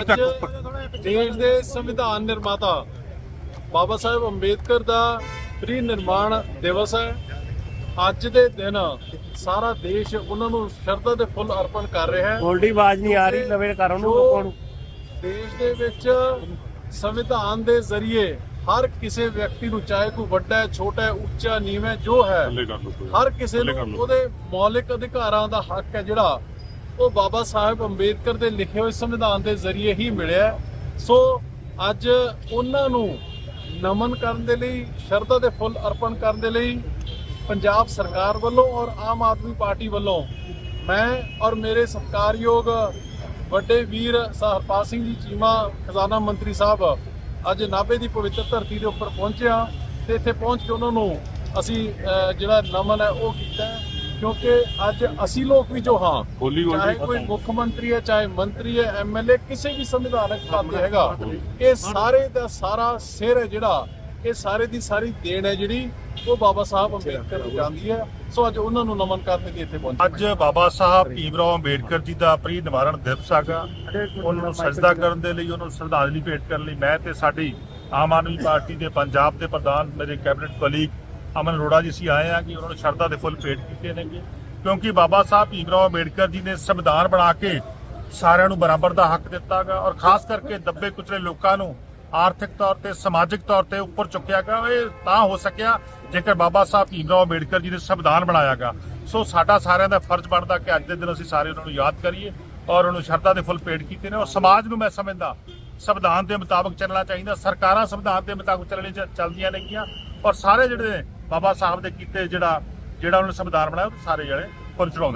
ਅੱਜ ਦੇਸ਼ ਦੇ ਸੰਵਿਧਾਨ ਨਿਰਮਾਤਾ ਬਾਬਾ ਸਾਹਿਬ ਅੰਬੇਦਕਰ ਦਾ ਪ੍ਰੀ ਨਿਰਮਾਣ ਦਿਵਸ ਹੈ। ਅੱਜ ਦੇ ਦਿਨ ਸਾਰਾ ਦੇਸ਼ ਉਹਨਾਂ ਨੂੰ ਸ਼ਰਧਾ ਦੇ ਫੁੱਲ ਅਰਪਣ ਕਰ ਰਿਹਾ ਹੈ। ਗੋਲਡੀ ਆਵਾਜ਼ ਨਹੀਂ ਆ ਰਹੀ ਨਵੇਂ ਕਰ ਉਹਨੂੰ ਲੋਕਾਂ ਨੂੰ। ਦੇਸ਼ ਦੇ ਵਿੱਚ ਸੰਵਿਧਾਨ ਦੇ ਜ਼ਰੀਏ ਹਰ ਕਿਸੇ ਵਿਅਕਤੀ ਨੂੰ ਚਾਹੇ ਕੋਈ ਵੱਡਾ ਹੈ ਛੋਟਾ ਹੈ ਉੱਚਾ ਨੀਵਾਂ ਜੋ ਹੈ ਹਰ ਕਿਸੇ ਨੂੰ ਉਹਦੇ ਮੌਲਿਕ ਅਧਿਕਾਰਾਂ ਦਾ ਹੱਕ ਹੈ ਜਿਹੜਾ ਉਹ ਬਾਬਾ ਸਾਹਿਬ ਅੰਬੇਦਕਰ ਦੇ ਲਿਖੇ ਹੋਏ ਸੰਵਿਧਾਨ ਦੇ ਜ਼ਰੀਏ ਹੀ ਮਿਲਿਆ ਸੋ ਅੱਜ ਉਹਨਾਂ ਨੂੰ ਨਮਨ ਕਰਨ ਦੇ ਲਈ, ਸ਼ਰਧਾ ਦੇ ਫੁੱਲ ਅਰਪਣ ਕਰਨ ਦੇ ਲਈ ਪੰਜਾਬ ਸਰਕਾਰ ਵੱਲੋਂ ਔਰ ਆਮ ਆਦਮੀ ਪਾਰਟੀ ਵੱਲੋਂ ਮੈਂ ਔਰ ਮੇਰੇ ਸਤਿਕਾਰਯੋਗ ਵੱਡੇ ਵੀਰ ਸਰਪਾਲ ਸਿੰਘ ਜੀ, ਚੀਮਾ ਖਜ਼ਾਨਾ ਮੰਤਰੀ ਸਾਹਿਬ ਅੱਜ ਨਾਭੇ ਦੀ ਪਵਿੱਤਰ ਧਰਤੀ ਦੇ ਉੱਪਰ ਪਹੁੰਚਿਆ ਤੇ ਇੱਥੇ ਪਹੁੰਚ ਕੇ ਉਹਨਾਂ ਨੂੰ ਅਸੀਂ ਜਿਹੜਾ ਨਮਨ ਹੈ ਉਹ ਕੀਤਾ ਕਿਉਂਕਿ ਅੱਜ ਅਸੀਂ ਲੋਕ ਵੀ ਜੋ ਹਾਂ ਚਾਹੇ ਕੋਈ ਮੁੱਖ ਮੰਤਰੀ ਹੈ ਚਾਹੇ ਮੰਤਰੀ ਹੈ ਐਮਐਲਏ ਕਿਸੇ ਵੀ ਸੰਵਿਧਾਨਕ ਪਦ ਹੈਗਾ ਇਹ ਸਾਰੇ ਦਾ ਸਾਰਾ ਸਿਰ ਹੈ ਜਿਹੜਾ ਇਹ ਸਾਰੇ ਦੀ ਸਾਰੀ ਦੇਣ ਹੈ ਜਿਹੜੀ ਉਹ ਬਾਬਾ ਸਾਹਿਬ ਅੰਬੇਦਕਰ ਨੂੰ ਜਾਂਦੀ ਹੈ। ਸੋ ਅੱਜ ਉਹਨਾਂ ਨੂੰ ਨਮਨ ਕਰਨ ਲਈ ਇੱਥੇ ਪਹੁੰਚੇ ਅੱਜ ਬਾਬਾ ਸਾਹਿਬ ਭੀਮਰਾਓ ਅੰਬੇਡਕਰ ਜੀ ਦਾ ਪ੍ਰੀ ਨਿਵਾਰਣ ਦਿਵਸ ਹੈਗਾ। ਉਹਨਾਂ ਨੂੰ ਸਜਦਾ ਕਰਨ ਦੇ ਲਈ ਉਹਨਾਂ ਨੂੰ ਸ਼ਰਧਾਂਜਲੀ ਭੇਟ ਕਰਨ ਲਈ ਮੈਂ ਤੇ ਸਾਡੀ ਆਮ ਆਦਮੀ ਪਾਰਟੀ ਦੇ ਪੰਜਾਬ ਦੇ ਪ੍ਰਧਾਨ ਮੇਰੇ ਕੈਬਨਿਟ ਕਲੀਗ ਅਮਨ ਅਰੋੜਾ ਜੀ ਅਸੀਂ ਆਏ ਆ ਕਿ ਉਹਨਾਂ ਨੂੰ ਸ਼ਰਧਾ ਦੇ ਫੁੱਲ ਭੇਟ ਕੀਤੇ ਨੇਗੇ। ਕਿਉਂਕਿ ਬਾਬਾ ਸਾਹਿਬ ਭੀਮਰਾਓ ਅੰਬੇਡਕਰ ਜੀ ਨੇ ਸੰਵਿਧਾਨ ਬਣਾ ਕੇ ਸਾਰਿਆਂ ਨੂੰ ਬਰਾਬਰ ਦਾ ਹੱਕ ਦਿੱਤਾਗਾ ਔਰ ਖਾਸ ਕਰਕੇ ਦੱਬੇ ਕੁਚਲੇ ਲੋਕਾਂ ਨੂੰ ਆਰਥਿਕ ਤੌਰ ਤੇ, ਸਮਾਜਿਕ ਤੌਰ ਤੇ ਉੱਪਰ ਚੁੱਕਿਆ ਚੁੱਕਿਆਗਾ ਇਹ ਤਾਂ ਹੋ ਸਕਿਆ ਜੇਕਰ ਬਾਬਾ ਸਾਹਿਬ ਭੀਮਰਾਓ ਅੰਬੇਡਕਰ ਜੀ ਨੇ ਸੰਵਿਧਾਨ ਬਣਾਇਆਗਾ ਸੋ ਸਾਡਾ ਸਾਰਿਆਂ ਦਾ ਫਰਜ਼ ਬਣਦਾ ਕਿ ਅੱਜ ਦੇ ਦਿਨ ਅਸੀਂ ਸਾਰੇ ਉਹਨਾਂ ਨੂੰ ਯਾਦ ਕਰੀਏ ਔਰ ਉਹਨੂੰ ਸ਼ਰਧਾ ਦੇ ਫੁੱਲ ਭੇਟ ਕੀਤੇ ਨੇ ਔਰ ਸਮਾਜ ਨੂੰ ਮੈਂ ਸਮਝਦਾ ਸੰਵਿਧਾਨ ਦੇ ਮੁਤਾਬਕ ਚੱਲਣਾ ਚਾਹੀਦਾ। ਸਰਕਾਰਾਂ ਸੰਵਿਧਾਨ ਦੇ ਮੁਤਾਬਕ ਚੱਲਣੀ ਚੱਲਦੀਆਂ ਨੇਗੀਆਂ ਔਰ ਸਾਰੇ ਜਿਹੜੇ ਬਾਬਾ ਸਾਹਿਬ ਦੇ ਕੀਤੇ ਜਿਹੜਾ ਜਿਹੜਾ ਉਹਨਾਂ ਨੇ ਸੰਵਿਧਾਨ ਬਣਾਇਆ, ਉਹ ਸਾਰੇ ਜਿਹੜੇ ਫੁੱਲ ਚੜਾਉਂਦੇ